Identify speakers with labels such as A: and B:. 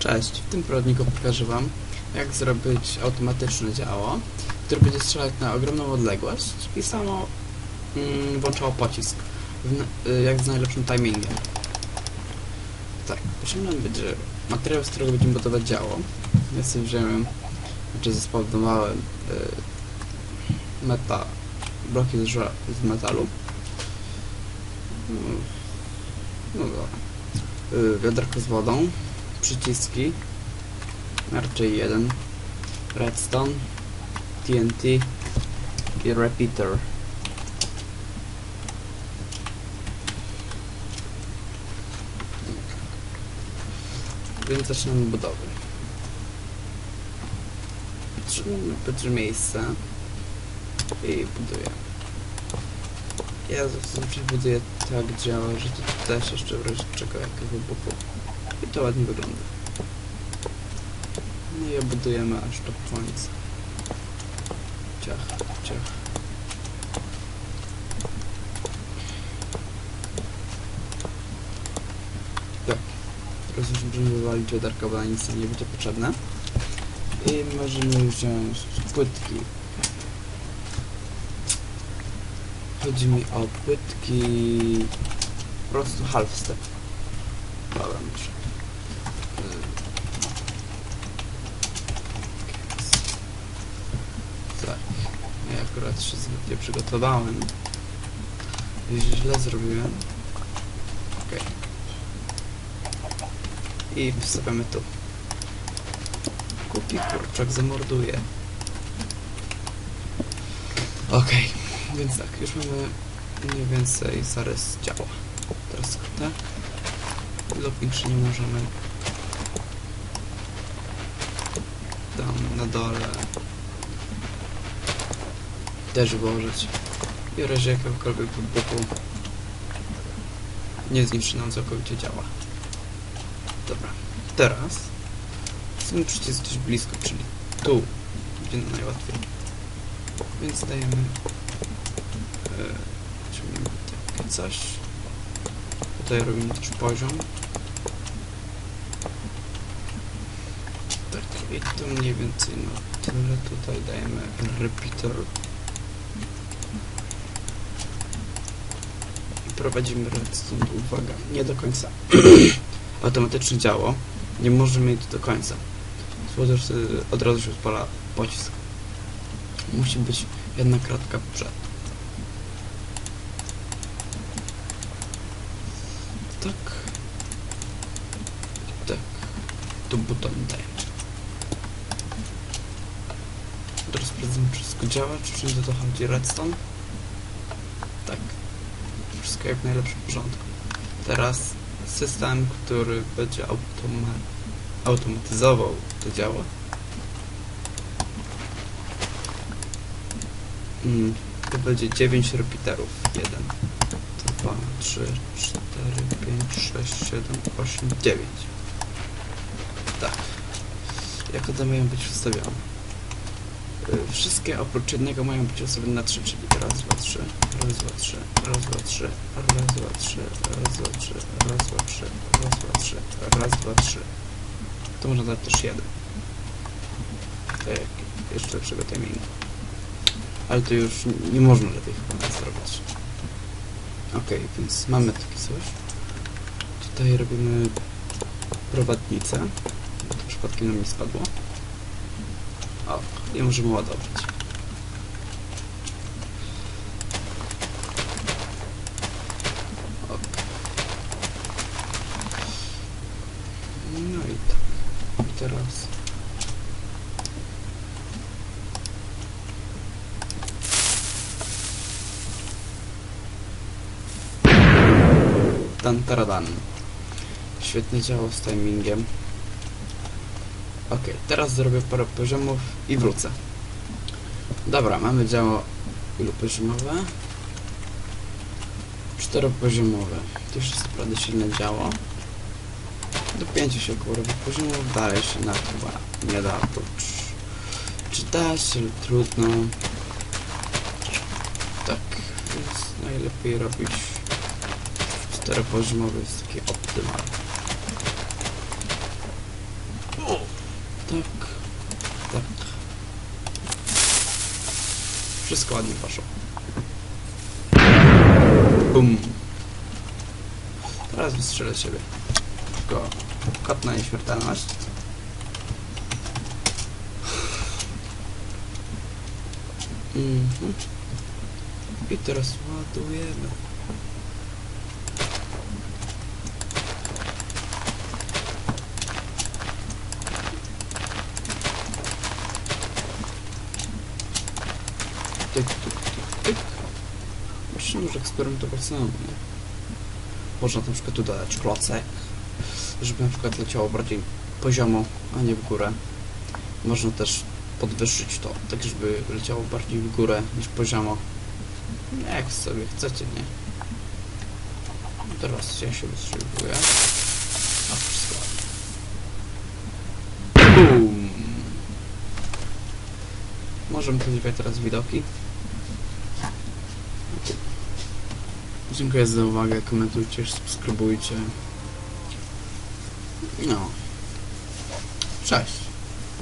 A: Cześć, w tym poradniku pokażę Wam, jak zrobić automatyczne działo, które będzie strzelać na ogromną odległość i samo mm, włączało pocisk, w, y, jak z najlepszym timingiem. Tak, potrzebny będzie materiał, z którego będziemy budować działo. Ja sobie wziąłem, znaczy zespawdowałem y, meta, bloki z, z metalu. No, no dobra. Y, wiaderko z wodą, przyciski, raczej jeden, redstone, TNT i repeater. Więc zaczynamy budowę. Potrzebne będzie miejsce i buduję. Ja zawsze buduję tak działa, że to też jeszcze w razie jakiegoś wybuchu. I to ładnie wygląda. No i obudujemy aż do końca. Ciach, ciach. Tak. Teraz już możemy wywalić na nic nie będzie potrzebne. I możemy wziąć płytki. Chodzi mi o płytki po prostu half step. Dobra. Tak. Ja akurat się zbytnio przygotowałem. I źle zrobiłem. Okej. I wstawiamy tu. Kupi kurczak, zamorduje. Okej, więc tak, już mamy mniej więcej zarys działa. Teraz tak. Lopniczy nie możemy. Tam na dole też włożyć. I w razie jakiegokolwiek wybuchu nie zniszczy nam całkowicie działa. Dobra, teraz chcemy przycisk gdzieś blisko, czyli tu, gdzie najłatwiej. Więc dajemy ciągniemy takie coś. Tutaj robimy też poziom. Tak, i to mniej więcej na tyle. Tutaj dajemy repeater. Prowadzimy. Uwaga, nie do końca. Automatycznie działo. Nie możemy mieć do końca. Słodzę, że od razu się odpala pocisk. Musi być jedna kratka przed. Tak. Tak. Tu buton dajemy. Teraz sprawdzimy, czy wszystko działa, czy wszędzie to chodzi redstone. Wszystko jak w najlepszym porządku. Teraz system, który będzie automa automatyzował to działa. Mm, to będzie 9 repeaterów. 1, 2, 3, 4, 5, 6, 7, 8, 9. Tak. Jak one mają być ustawione? Y, Wszystkie oprócz jednego mają być ustawione na 3, czyli raz, dwa, trzy, raz, dwa, trzy, raz, dwa, trzy, raz, dwa, trzy, raz, dwa, trzy, raz, dwa, trzy, raz, dwa, trzy, raz, dwa, trzy. To można dać też jeden. Tak jeszcze lepszego timingu. Ale to już nie można lepiej chyba zrobić. Okej, więc mamy takie coś. Tutaj robimy prowadnicę. To przypadkiem nam nie spadło. O, i możemy ładować. No i tak. I teraz... Dan taradan. Świetnie działo z timingiem. Ok, teraz zrobię parę poziomów i wrócę. Dobra, mamy działo ilopoziomowe. Czteropoziomowe. To już jest naprawdę silne działo. Do pięciu się około robi poziomów, dalej się na chyba nie da oprócz. Czy da lub trudno. Tak, więc najlepiej robić czteropoziomowy jest taki optymalny. Tak. Tak. Wszystko ładnie poszło. Bum. Teraz wystrzelę siebie. Tylko kot na nieśmiertelność. Mhm. I teraz ładujemy. Tyk, tyk, tyk, tyk. Myślę, że eksperymentować sam, nie? Można na przykład tu dodać klocek, żeby na przykład leciało bardziej poziomo, a nie w górę. Można też podwyższyć to, tak żeby leciało bardziej w górę niż poziomo. Jak sobie chcecie, nie? Teraz ja się wystrzeliwuję. A wszystko ładnie. Bum! Możemy podziwiać teraz widoki. Dziękuję za uwagę, komentujcie, subskrybujcie. No. Cześć.